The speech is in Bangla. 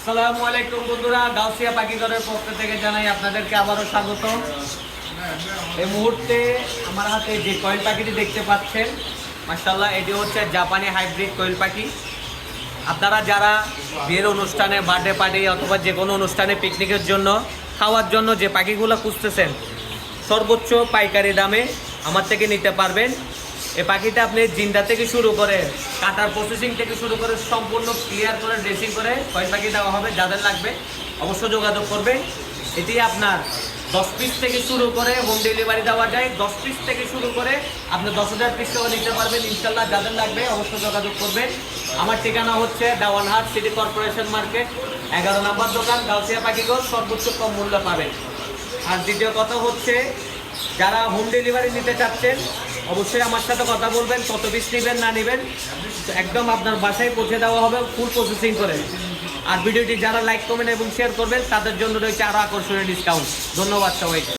আসসালামু আলাইকুম বন্ধুরা, গাউসিয়া পাখিঘরের পক্ষ থেকে জানাই আপনাদেরকে আবারও স্বাগত এই মুহূর্তে আমার হাতে যে কয়েল পাখিটি দেখতে পাচ্ছেন মার্শাল্লাহ এটি হচ্ছে জাপানি হাইব্রিড কোয়েল পাখি। আপনারা যারা বিয়ের অনুষ্ঠানে বার্থডে পার্টি অথবা যে কোনো অনুষ্ঠানে পিকনিকের জন্য, খাওয়ার জন্য যে পাখিগুলো খুঁজতেছেন, সর্বোচ্চ পাইকারি দামে আমার থেকে নিতে পারবেন। এই পাখিটা আপনি জিন্দা থেকে শুরু করে কাটার প্রসেসিং থেকে শুরু করে সম্পূর্ণ ক্লিয়ার করে ড্রেসিং করে কয়েল পাখি দেওয়া হবে, যাদের লাগবে অবশ্য যোগাযোগ করবেন এটি আপনার দশ পিস থেকে শুরু করে হোম ডেলিভারি দেওয়া যায়। দশ পিস থেকে শুরু করে আপনি দশ হাজার পিস টাকা নিতে পারবেন। ইনশাল্লাহ যাদের লাগবে অবশ্যই যোগাযোগ করবেন। আমার ঠিকানা হচ্ছে ডাওয়ানহাট সিটি কর্পোরেশন মার্কেট, এগারো নম্বর দোকান, গাউসিয়া পাখিগঞ্জ সর্বোচ্চ কম মূল্য পাবেন। আর দ্বিতীয় কথা হচ্ছে, যারা হোম ডেলিভারি নিতে চাচ্ছেন অবশ্যই আমার সাথে কথা বলবেন, কত পিস নেবেন, না নেবেন, একদম আপনার বাসায় পৌঁছে দেওয়া হবে ফুল প্রসেসিং করে। আর ভিডিওটি যারা লাইক কমেন্ট এবং শেয়ার করবেন, তাদের জন্য রয়েছে আরও আকর্ষণীয় ডিসকাউন্ট ধন্যবাদ সবাইকে।